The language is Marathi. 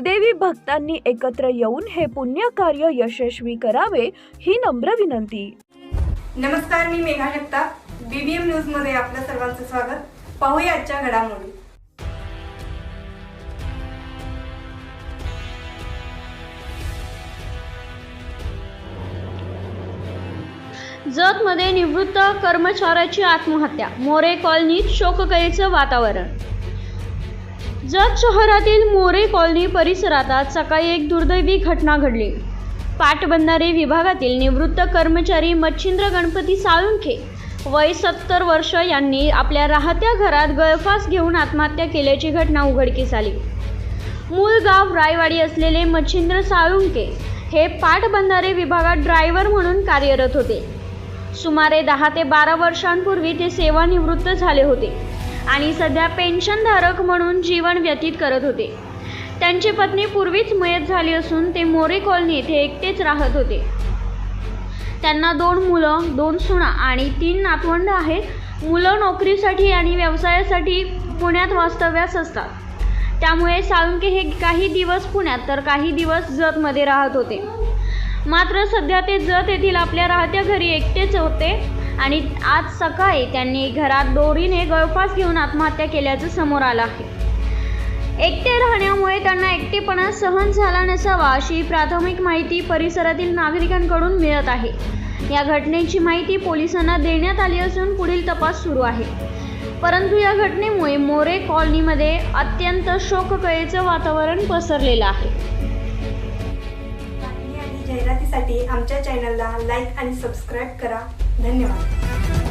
देवी भक्तांनी एकत्र येऊन हे पुण्य कार्य यशस्वी करावे ही नम्र विनंती. नमस्कार मी मेघा जगताप बीबीएम न्यूजमध्ये आपलं सर्वांचं स्वागत. पाहूया आजच्या घडामोडी. जतमध्ये निवृत्त कर्मचाऱ्याची आत्महत्या मोरे कॉलनीत शोककळीचं वातावरण. जत शहरातील मोरे कॉलनी परिसरात आज सकाळी एक दुर्दैवी घटना घडली. पाटबंधारे विभागातील निवृत्त कर्मचारी मच्छिंद्र गणपती साळुंखे वय सत्तर वर्ष यांनी आपल्या राहत्या घरात गळफास घेऊन आत्महत्या केल्याची घटना उघडकीस आली. मूळ गाव रायवाडी असलेले मच्छिंद्र साळुंके हे पाटबंधारे विभागात ड्रायव्हर म्हणून कार्यरत होते. सुमारे दहा ते बारा वर्षांपूर्वी ते सेवानिवृत्त झाले होते. आणि सध्या पेन्शनधारक म्हणून जीवन व्यतीत करत होते. त्यांची पत्नी पूर्वीच मयत झाली असून ते मोरे कॉलनी येथे एकटेच राहत होते. त्यांना दोन मुलं दोन सुना आणि तीन नातवंड आहेत. मुलं नोकरीसाठी आणि व्यवसायासाठी पुण्यात वास्तव्यास असतात. त्यामुळे साळुंके हे काही दिवस पुण्यात तर काही दिवस जतमध्ये राहत होते. मात्र सध्या ते जत येथील आपल्या राहत्या घरी एकटेच होते. आणि आज सकाळी त्यांनी घरात दोरीने गळफास घेऊन आत्महत्या केल्याचं समोर आलं आहे. एकटे राहण्यामुळे त्यांना एकटेपणा सहन झाला नसावा अशी प्राथमिक माहिती परिसरातील नागरिकांकडून मिळत आहे. या घटनेची माहिती पोलिसांना देण्यात आली असून पुढील तपास सुरू आहे. परंतु या घटनेमुळे मोरे कॉलनीमध्ये अत्यंत शोककळेचं वातावरण पसरलेलं आहे. बातमी आणि जाहिरातीसाठी आमच्या चॅनलला लाईक आणि सबस्क्राईब करा. धन्यवाद.